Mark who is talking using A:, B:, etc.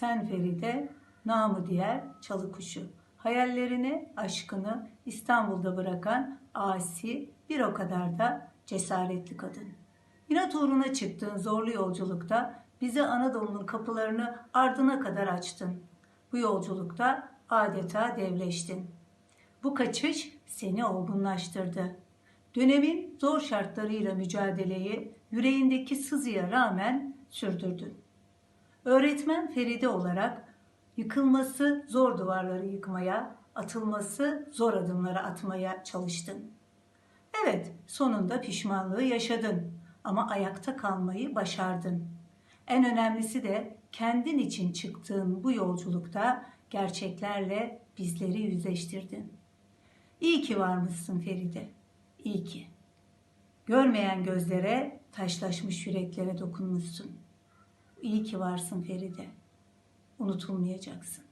A: Sen Feride, namı diğer çalı kuşu. Hayallerini, aşkını İstanbul'da bırakan asi, bir o kadar da cesaretli kadın. İnat uğruna çıktığın zorlu yolculukta bize Anadolu'nun kapılarını ardına kadar açtın. Bu yolculukta adeta devleştin. Bu kaçış seni olgunlaştırdı. Dönemin zor şartlarıyla mücadeleyi yüreğindeki sızıya rağmen sürdürdün. Öğretmen Feride olarak yıkılması zor duvarları yıkmaya, atılması zor adımları atmaya çalıştın. Evet, sonunda pişmanlığı yaşadın ama ayakta kalmayı başardın. En önemlisi de kendin için çıktığın bu yolculukta gerçeklerle bizleri yüzleştirdin. İyi ki varmışsın Feride. İyi ki. Görmeyen gözlere, taşlaşmış yüreklere dokunmuşsun. İyi ki varsın Feride. Unutulmayacaksın.